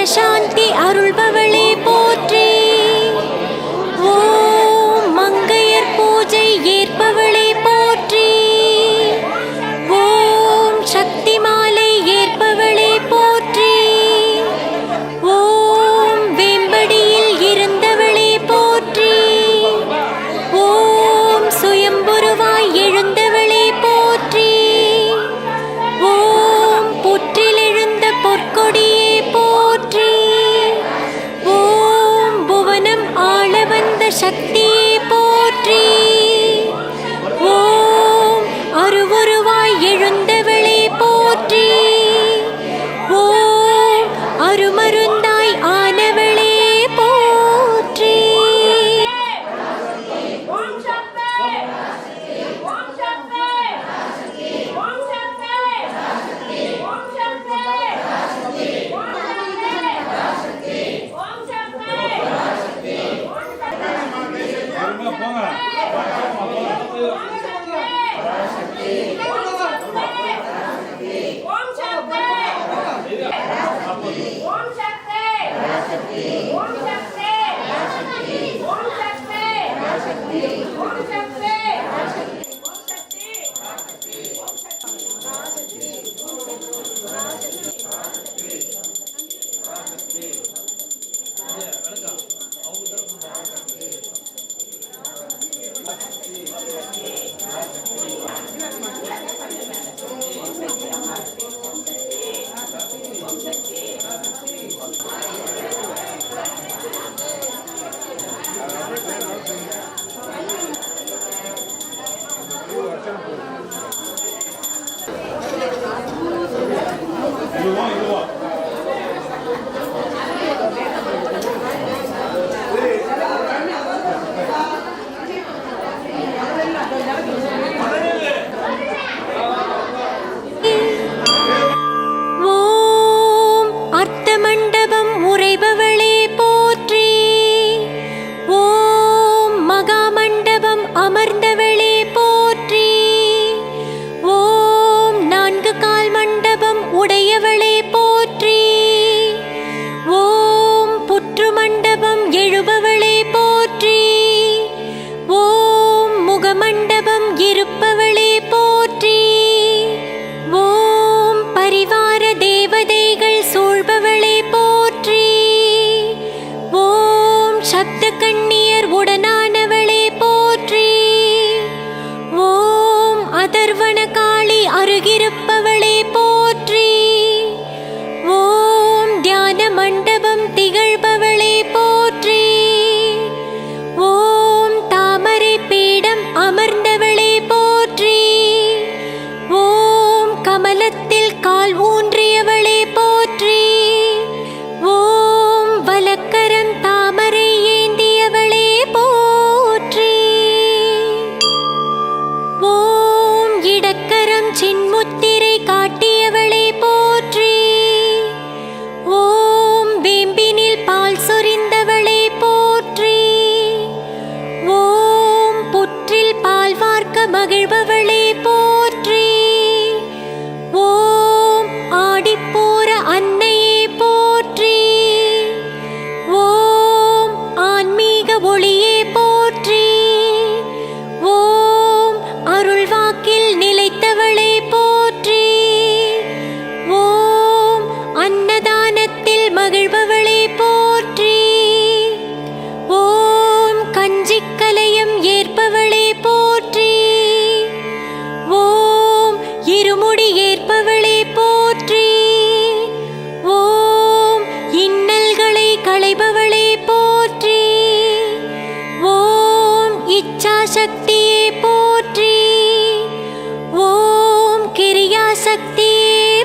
மன சாந்தி அருள்வா 丸々に வாழ்வோம் சக்தி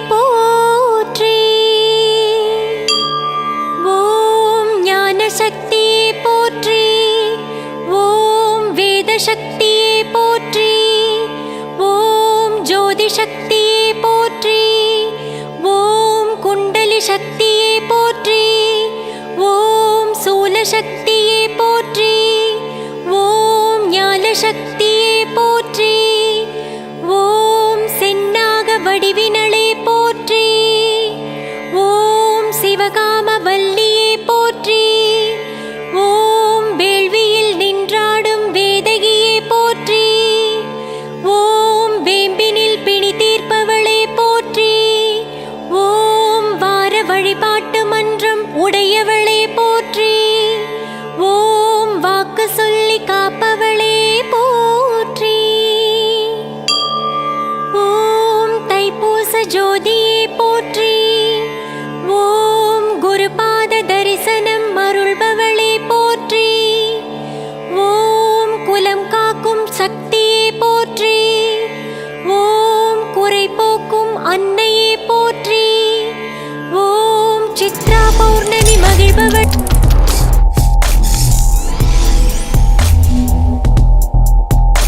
போற்றி. ஓம் ஞான சக்தி போற்றி. ஓம் வேத சக்தி போற்றி. ஓம் ஜோதி சக்தி போற்றி. ஓம் குண்டலி சக்தி போற்றி. ஓம் சூல சக்தி போற்றி. ஓம் ஞான சக்தி one